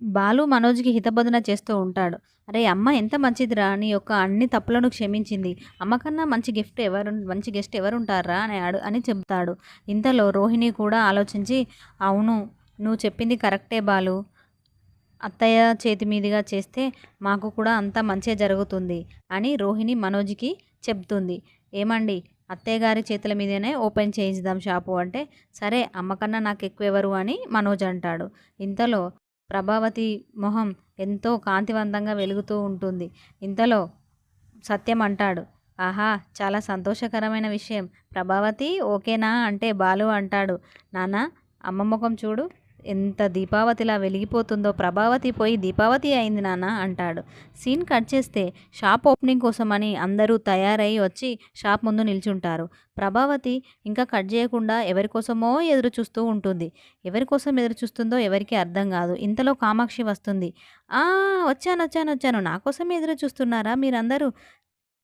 బాలు మనోజ్‌కి హితబోధన చేస్తూ ఉంటాడు. అరే అమ్మ ఎంత మంచిదిరా! నీ యొక్క అన్ని తప్పులను క్షమించింది. అమ్మ కన్నా మంచి గిఫ్ట్ ఎవరు మంచి గెస్ట్ ఎవరుంటారా అని అడు అని చెప్తాడు. ఇంతలో రోహిణి కూడా ఆలోచించి "అవును. నువ్వు చెప్పింది కరెక్టే బాలు. అత్తయ్య చేతి మీదుగా చేస్తే మాకు కూడా అంతా మంచే జరుగుతుంది" అని రోహిణి మనోజ్‌కి చెప్తుంది. ఏమండి అత్తయ్య గారి చేతుల మీదనే ఓపెన్ చేయించుదాం షాపు" అంటే "సరే అమ్మకన్నా నాకు ఎక్కువ ఎవరు అని మనోజ్ అంటాడు. ఇంతలో ప్రభావతి మొహం ఎంతో కాంతివంతంగా వెలుగుతూ ఉంటుంది. ఇంతలో సత్యం అంటాడు. "ఆహా! చాలా సంతోషకరమైన విషయం. ప్రభావతి ఓకేనా" అంటే బాలు అంటాడు. నానా అమ్మ మొఖం చూడు. ఎంత దీపావతిలా వెలిగిపోతుందో ప్రభావతి పోయి దీపావతి అయింది నాన్న అంటాడు. సీన్ కట్ చేస్తే షాప్ ఓపెనింగ్ కోసమని అందరూ తయారై వచ్చి షాప్ ముందు నిల్చుంటారు. ప్రభావతి ఇంకా కట్ చేయకుండా ఎవరికోసమో ఎదురు చూస్తూ ఉంటుంది. ఎవరికోసం ఎదురు చూస్తుందో ఎవరికీ అర్థం కాదు. ఇంతలో కామాక్షి వస్తుంది. "ఆ! వచ్చాను నా కోసం ఎదురు చూస్తున్నారా మీరందరూ?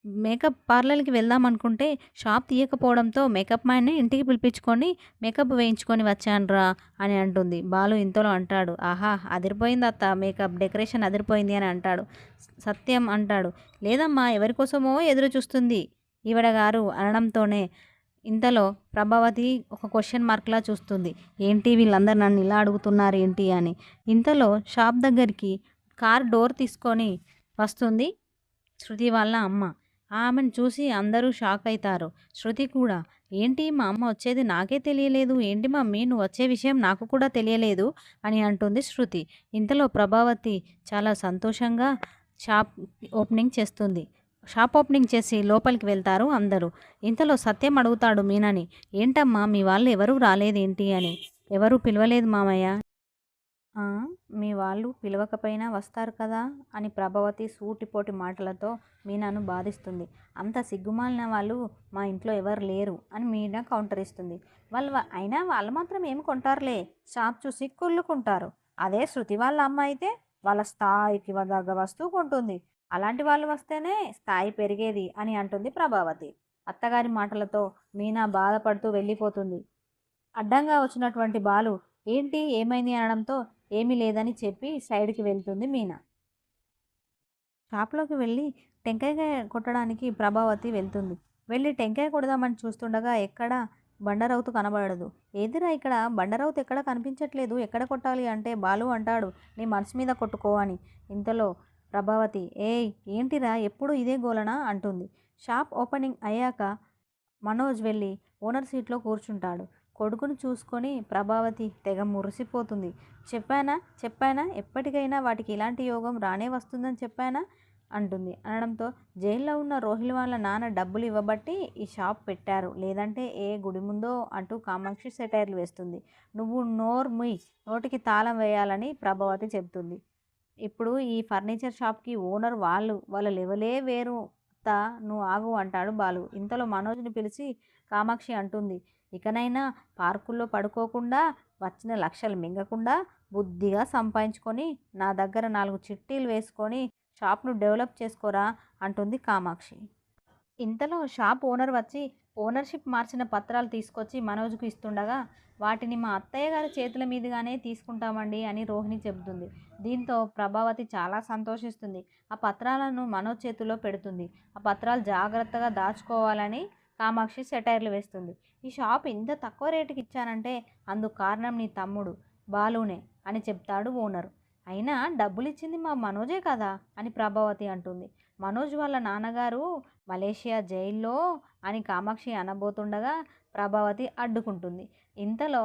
మేకప్ పార్లర్‌కి వెళ్దాం అనుకుంటే షాప్ తీయకపోవడంతో మేకప్ మ్యాన్‌ని ఇంటికి పిలిపించుకొని మేకప్ వేయించుకొని వచ్చానురా" అని అంటుంది. బాలు ఇంతలో అంటాడు. "ఆహా! అదిరిపోయింది అత్త మేకప్. డెకరేషన్ అదిరిపోయింది" అని అంటాడు. సత్యం అంటాడు. "లేదమ్మా ఎవరికోసమో ఎదురు చూస్తుంది ఈవిడ గారు" అనడంతోనే ఇంతలో ప్రభావతి ఒక క్వశ్చన్ మార్క్‌లా చూస్తుంది. ఏంటి వీళ్ళందరూ నన్ను ఇలా అడుగుతున్నారు ఏంటి అని. ఇంతలో షాప్ దగ్గరికి కార్ డోర్ తీసుకొని వస్తుంది శృతి వాళ్ళ అమ్మ. ఆమెను చూసి అందరూ షాక్ అవుతారు శృతి కూడా "ఏంటి మా అమ్మ వచ్చేది నాకే తెలియలేదు. ఏంటి మమ్మీ నువ్వు వచ్చే విషయం నాకు కూడా తెలియలేదు" అని అంటుంది శృతి. ఇంతలో ప్రభావతి చాలా సంతోషంగా షాప్ ఓపెనింగ్ చేస్తుంది. షాప్ ఓపెనింగ్ చేసి లోపలికి వెళ్తారు అందరూ. ఇంతలో సత్యం అడుగుతాడు మీనని "ఏంటమ్మా మీ వాళ్ళు ఎవరూ రాలేదేంటి" అని. "ఎవరూ పిలవలేదు మామయ్య. మీ వాళ్ళు పిలవకపోయినా వస్తారు కదా" అని ప్రభావతి సూటిపోటి మాటలతో మీనాను బాధిస్తుంది. "అంత సిగ్గుమాలిన వాళ్ళు మా ఇంట్లో ఎవరు లేరు" అని మీనా కౌంటర్ ఇస్తుంది. "వాళ్ళు అయినా వాళ్ళు మాత్రం ఏమి కొంటారులే. షాప్ చూసి కుళ్ళుకుంటారు. అదే శృతి వాళ్ళ అమ్మ అయితే వాళ్ళ స్థాయికి దగ్గ వస్తువు కొంటుంది. అలాంటి వాళ్ళు వస్తేనే స్థాయి పెరిగేది" అని అంటుంది ప్రభావతి. అత్తగారి మాటలతో మీనా బాధపడుతూ వెళ్ళిపోతుంది. అడ్డంగా వచ్చినటువంటి బాలు "ఏంటి ఏమైంది" అనడంతో ఏమీ లేదని చెప్పి సైడ్‌కి వెళ్తుంది మీనా. షాప్‌లోకి వెళ్ళి టెంకాయ కొట్టడానికి ప్రభావతి వెళ్తుంది. వెళ్ళి టెంకాయ కొడదామని చూస్తుండగా ఎక్కడ బండరౌతు కనబడదు. "ఏదిరా ఇక్కడ బండరౌతు ఎక్కడ కనిపించట్లేదు. ఎక్కడ కొట్టాలి" అంటే బాలు అంటాడు "నీ మనసు మీద కొట్టుకో" అని. ఇంతలో ప్రభావతి "ఏయ్! ఏంటిరా ఎప్పుడూ ఇదే గోలనా" అంటుంది. షాప్ ఓపెనింగ్ అయ్యాక మనోజ్ వెళ్ళి ఓనర్ సీట్లో కూర్చుంటాడు. కొడుకును చూసుకొని ప్రభావతి తెగ మురిసిపోతుంది. "చెప్పానా చెప్పానా ఎప్పటికైనా వాటికి ఇలాంటి యోగం రానే వస్తుందని చెప్పానా" అంటుంది. అనడంతో "జైల్లో ఉన్న రోహిల్ వాళ్ళ నాన్న డబ్బులు ఇవ్వబట్టి ఈ షాప్ పెట్టారు. లేదంటే ఏ గుడి ముందో" అంటూ కామాక్షి సెటైర్లు వేస్తుంది. "నువ్వు నోర్ముయ్. నోటికి తాళం వేయాలని" ప్రభావతి చెబుతుంది. "ఇప్పుడు ఈ ఫర్నిచర్ షాప్‌కి ఓనర్ వాళ్ళు. వాళ్ళ లెవలే వేరు అత్త నువ్వు ఆగు" అంటాడు బాలు. ఇంతలో మనోజ్‌ని పిలిచి కామాక్షి అంటుంది. "ఇకనైనా పార్కుల్లో పడుకోకుండా వచ్చిన లక్షలు మింగకుండా బుద్ధిగా సంపాదించుకొని నా దగ్గర నాలుగు చిట్టీలు వేసుకొని షాప్‌ను డెవలప్ చేసుకోరా" అంటుంది కామాక్షి. ఇంతలో షాప్ ఓనర్ వచ్చి ఓనర్‌షిప్ మార్చిన పత్రాలు తీసుకొచ్చి మనోజ్‌కు ఇస్తుండగా "వాటిని మా అత్తయ్య గారి చేతుల మీదుగానే తీసుకుంటామండి అని రోహిణి చెబుతుంది. దీంతో ప్రభావతి చాలా సంతోషిస్తుంది. ఆ పత్రాలను మనోజ్ చేతిలో పెడుతుంది. ఆ పత్రాలు జాగ్రత్తగా దాచుకోవాలని కామాక్షి సెటైర్లు వేస్తుంది. "ఈ షాప్ ఇంత తక్కువ రేటుకి ఇచ్చానంటే అందుకు కారణం నీ తమ్ముడు బాలునే" అని చెప్తాడు ఓనరు. "అయినా డబ్బులిచ్చింది మా మనోజే కదా" అని ప్రభావతి అంటుంది. "మనోజ్ వాళ్ళ నాన్నగారు మలేషియా జైల్లో" అని కామాక్షి అనబోతుండగా ప్రభావతి అడ్డుకుంటుంది. ఇంతలో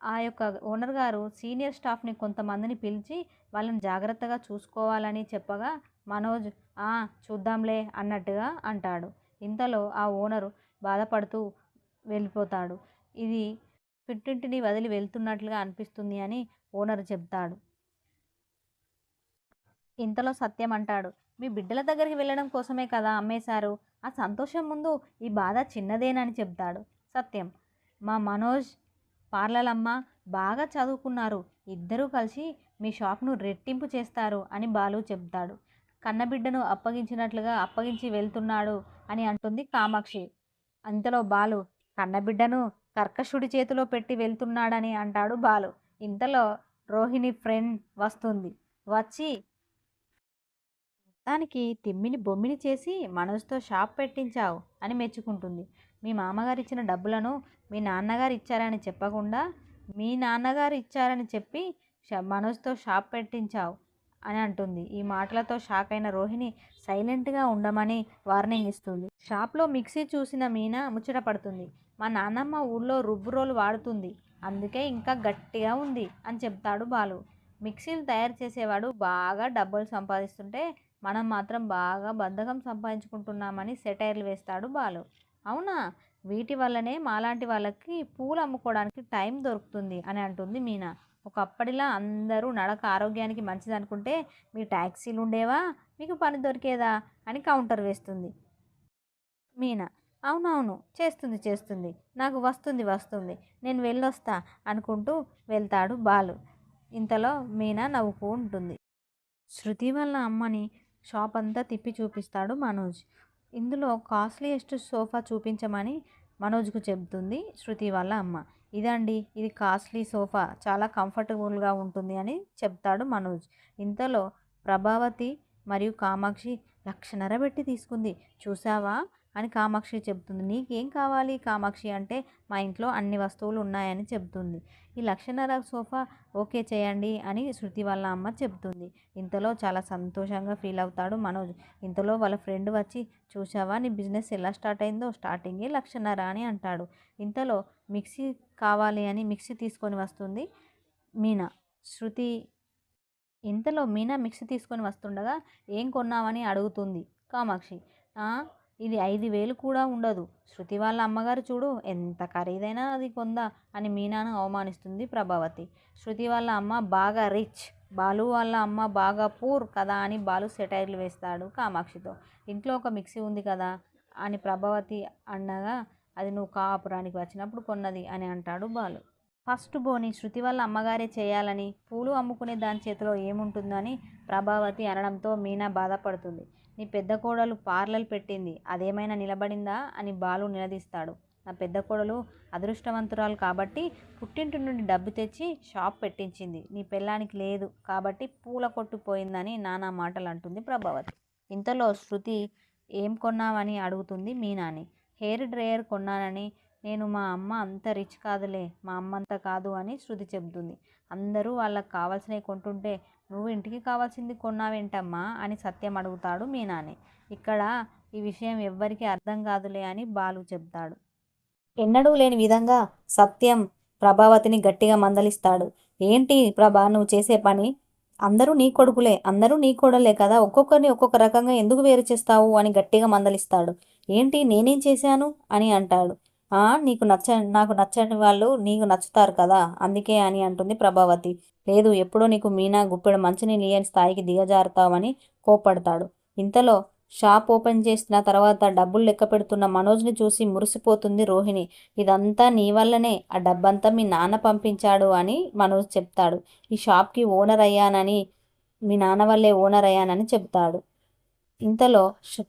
ఆ యొక్క ఓనర్ గారు సీనియర్ స్టాఫ్‌ని కొంతమందిని పిలిచి వాళ్ళని జాగ్రత్తగా చూసుకోవాలని చెప్పగా మనోజ్ "ఆ! చూద్దాంలే" అన్నట్టుగా అంటాడు. ఇంతలో ఆ ఓనరు బాధపడుతూ వెళ్ళిపోతాడు. "ఇది పుట్టింటిని వదిలి వెళ్తున్నట్లుగా అనిపిస్తుంది" అని ఓనర్ చెప్తాడు ఇంతలో సత్యం అంటాడు. "మీ బిడ్డల దగ్గరికి వెళ్ళడం కోసమే కదా అమ్మేశారు. ఆ సంతోషం ముందు ఈ బాధ చిన్నదేనని" చెప్తాడు సత్యం. "మా మనోజ్, పార్లలమ్మ బాగా చదువుకున్నారు. ఇద్దరూ కలిసి మీ షాప్‌ను రెట్టింపు చేస్తారు" అని బాలు చెప్తాడు "కన్నబిడ్డను అప్పగించినట్లుగా అప్పగించి వెళ్తున్నాడు" అని అంటుంది కామాక్షి. అంతలో బాలు "కన్నబిడ్డను కర్కశుడి చేతిలో పెట్టి వెళ్తున్నాడని" అంటాడు బాలు. ఇంతలో రోహిణి ఫ్రెండ్ వస్తుంది. వచ్చి మొత్తానికి తిమ్మిని బొమ్మిని చేసి మనసుతో షాప్ పెట్టించావు అని మెచ్చుకుంటుంది మీ మామగారు ఇచ్చిన డబ్బులను మీ నాన్నగారు ఇచ్చారని చెప్పకుండా మీ నాన్నగారు ఇచ్చారని చెప్పి మనసుతో షాప్ పెట్టించావు అని అంటుంది. ఈ మాటలతో షాక్ అయిన రోహిణి సైలెంట్గా ఉండమని వార్నింగ్ ఇస్తుంది. షాప్లో మిక్సీ చూసిన మీనా ముచ్చట పడుతుంది. మా నాన్నమ్మ ఊళ్ళో రుబ్బు రోలు వాడుతుంది. అందుకే ఇంకా గట్టిగా ఉంది అని చెప్తాడు బాలు. మిక్సీలు తయారు చేసేవాడు బాగా డబ్బులు సంపాదిస్తుంటే మనం మాత్రం బాగా బద్ధకం సంపాదించుకుంటున్నామని సెటైర్లు వేస్తాడు బాలు. అవునా? వీటి వల్లనే మాలాంటి వాళ్ళకి పూలు అమ్ముకోవడానికి టైం దొరుకుతుంది అని అంటుంది మీనా. ఒకప్పటిలా అందరూ నడక ఆరోగ్యానికి మంచిది అనుకుంటే మీ ట్యాక్సీలు ఉండేవా? మీకు పని దొరికేదా? అని కౌంటర్ వేస్తుంది. మీనా అవునవును చేస్తుంది చేస్తుంది. నాకు వస్తుంది వస్తుంది. నేను వెళ్ళొస్తా అనుకుంటూ వెళ్తాడు బాలు. ఇంతలో మీనా నవ్వుతూ ఉంటుంది. శృతి వాళ్ళ అమ్మని షాప్ అంతా తిప్పి చూపిస్తాడు మనోజ్. ఇందులో కాస్ట్లీయెస్ట్ సోఫా చూపించమని మనోజ్కు చెబుతుంది శృతి వాళ్ళ అమ్మ. ఇదండి ఇది కాస్ట్లీ సోఫా చాలా కంఫర్టబుల్గా ఉంటుంది అని చెప్తాడు మనోజ్. ఇంతలో ప్రభావతి మరియు కామాక్షి లక్షన్నర పెట్టి తీసుకుంది. చూసావా? అని కామాక్షి చెబుతుంది. నీకేం కావాలి కామాక్షి అంటే మా ఇంట్లో అన్ని వస్తువులు ఉన్నాయని చెప్తుంది ఈ లక్షన్నర సోఫా ఓకే చేయండి అని శృతి వాళ్ళ అమ్మ చెబుతుంది. ఇంతలో చాలా సంతోషంగా ఫీల్ అవుతాడు మనోజ్. ఇంతలో వాళ్ళ ఫ్రెండ్ వచ్చి చూసావా నీ బిజినెస్ ఎలా స్టార్ట్ అయిందో? స్టార్టింగే లక్షన్నర అని అంటాడు. ఇంతలో మిక్సీ కావాలి అని మిక్సీ తీసుకొని వస్తుంది మీనా శృతి ఇంతలో మీనా మిక్సీ తీసుకొని వస్తుండగా ఏం కొన్నామని అడుగుతుంది కామాక్షి. ఇది ఐదు వేలు కూడా ఉండదు. శృతి వాళ్ళ అమ్మగారు చూడు ఎంత ఖరీదైనా అది కొందా అని మీనాను అవమానిస్తుంది ప్రభావతి. శృతి వాళ్ళ అమ్మ బాగా రిచ్ బాలు వాళ్ళ అమ్మ బాగా పూర్ కదా అని బాలు సెటైర్లు వేస్తాడు కామాక్షితో. ఇంట్లో ఒక మిక్సీ ఉంది కదా అని ప్రభావతి అనగా అది నువ్వు కాపురానికి వచ్చినప్పుడు కొన్నది అని అంటాడు బాలు. ఫస్ట్ బోని శృతి వాళ్ళ అమ్మగారే చేయాలని పూలు అమ్ముకునే దాని చేతిలో ఏముంటుందని ప్రభావతి అనడంతో మీనా బాధపడుతుంది. నీ పెద్ద కోడలు పార్లర్ పెట్టింది అదేమైనా నిలబడిందా? అని బాలు నిలదీస్తాడు. నా పెద్ద కోడలు అదృష్టవంతురాలు కాబట్టి పుట్టింటి నుండి డబ్బు తెచ్చి షాప్ పెట్టించింది. నీ పెళ్ళానికి లేదు కాబట్టి పూల కొట్టుపోయిందని నానా మాటలు అంటుంది ప్రభావతి. ఇంతలో శృతి ఏం కొన్నావని అడుగుతుంది మీనాని. హెయిర్ డ్రయర్ కొన్నానని నేను మా అమ్మ అంత రిచ్ కాదులే మా అమ్మ అంత కాదు అని శృతి చెబుతుంది. అందరూ వాళ్ళకి కావాల్సినవి కొంటుంటే నువ్వు ఇంటికి కావాల్సింది కొన్నావేంటమ్మా? అని సత్యం అడుగుతాడు మీనాని. ఇక్కడ ఈ విషయం ఎవ్వరికీ అర్థం కాదులే అని బాలు చెప్తాడు. ఎన్నడూ లేని విధంగా సత్యం ప్రభావతిని గట్టిగా మందలిస్తాడు. ఏంటి ప్రభా నువ్వు చేసే పని? అందరూ నీ కొడుకులే అందరూ నీ కొడలే కదా ఒక్కొక్కరిని ఒక్కొక్క రకంగా ఎందుకు వేరు చేస్తావు? అని గట్టిగా మందలిస్తాడు. ఏంటి నేనేం చేశాను? అని అంటాడు. నీకు నచ్చ నాకు నచ్చని వాళ్ళు నీకు నచ్చుతారు కదా అందుకే అని అంటుంది ప్రభావతి. లేదు ఎప్పుడో నీకు మీనా గుప్పెడు మంచిని లేని స్థాయికి దిగజారుతావని కోపడతాడు ఇంతలో షాప్ ఓపెన్ చేసిన తర్వాత డబ్బులు లెక్క పెడుతున్న మనోజ్ని చూసి మురిసిపోతుంది రోహిణి. ఇదంతా నీ వల్లనే ఆ డబ్బంతా మీ నాన్న పంపించాడు అని మనోజ్ చెప్తాడు. ఈ షాప్కి ఓనర్ అయ్యానని మీ నాన్న వల్లే ఓనర్ అయ్యానని చెప్తాడు. ఇంతలో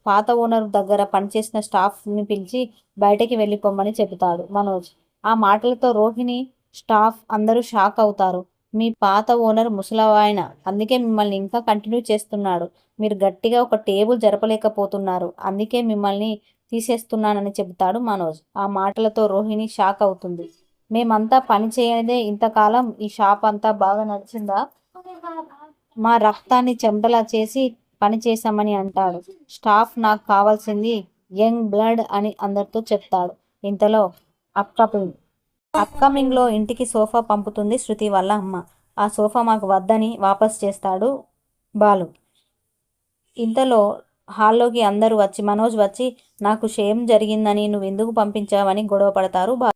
పాత ఓనర్ దగ్గర పనిచేసిన స్టాఫ్ని పిలిచి బయటకి వెళ్ళిపోమ్మని చెబుతాడు మనోజ్. ఆ మాటలతో రోహిణి స్టాఫ్ అందరూ షాక్ అవుతారు. మీ పాత ఓనర్ ముసలవాయన అందుకే మిమ్మల్ని ఇంకా కంటిన్యూ చేస్తున్నాడు. మీరు గట్టిగా ఒక టేబుల్ జరపలేకపోతున్నారు. అందుకే మిమ్మల్ని తీసేస్తున్నానని చెబుతాడు మనోజ్. ఆ మాటలతో రోహిణి షాక్ అవుతుంది. మేమంతా పని చేయదే ఇంతకాలం ఈ షాప్ అంతా బాగా నడిచిందా? మా రక్తాన్ని చెమటలా చేసి పని చేశామని అంటాడు. స్టాఫ్ నాకు కావాల్సింది యంగ్ బ్లడ్ అని అందరితో చెప్తాడు. ఇంతలో అప్కమింగ్ అప్కమింగ్లో ఇంటికి సోఫా పంపుతుంది శృతి వాళ్ళ అమ్మ. ఆ సోఫా మాకు వద్దని వాపస్ చేస్తాడు బాలు. ఇంతలో హాల్లోకి అందరూ వచ్చి మనోజ్ వచ్చి నాకు షేమ్ జరిగిందని నువ్వు ఎందుకు పంపించావని గొడవ పడతారు బా